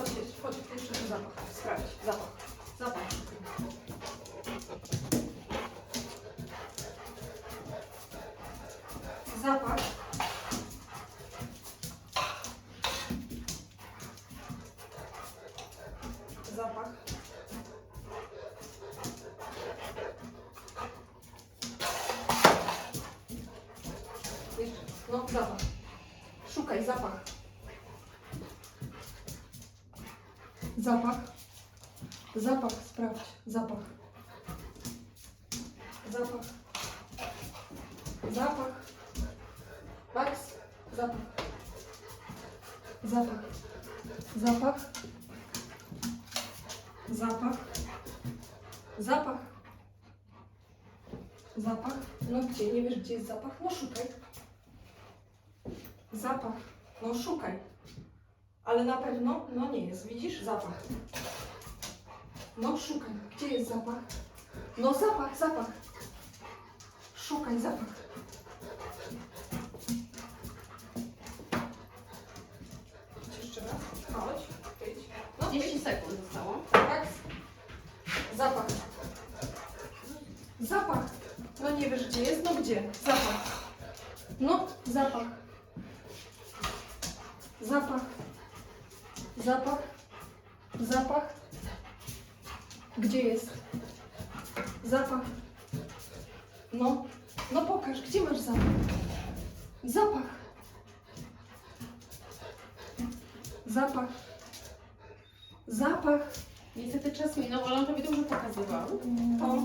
Chodź, chodź, jeszcze zapach. Sprawdź, zapach. Zapach. Zapach. Zapach. Jeszcze. No, zapach. Szukaj zapach. Zapach. Zapach. Max, zapach. Zapach. Zapach. Zapach. Zapach. Zapach. No gdzie? Nie wiesz, gdzie jest zapach? No szukaj. Zapach. No szukaj. Ale na pewno, no nie jest. Widzisz? Zapach. No szukaj. Gdzie jest zapach? No zapach, zapach. Szukaj zapach. Jeszcze raz. Chodź. Idź. No 10 sekund zostało. tak. Zapach. Zapach. No nie wiesz gdzie jest? No gdzie? Zapach. No, zapach. Zapach. Zapach. Zapach. Gdzie jest? Zapach. No, no pokaż, gdzie masz zapach? Zapach. Zapach. Zapach. Niestety czas minął, ale on tobie dużo pokazywał. To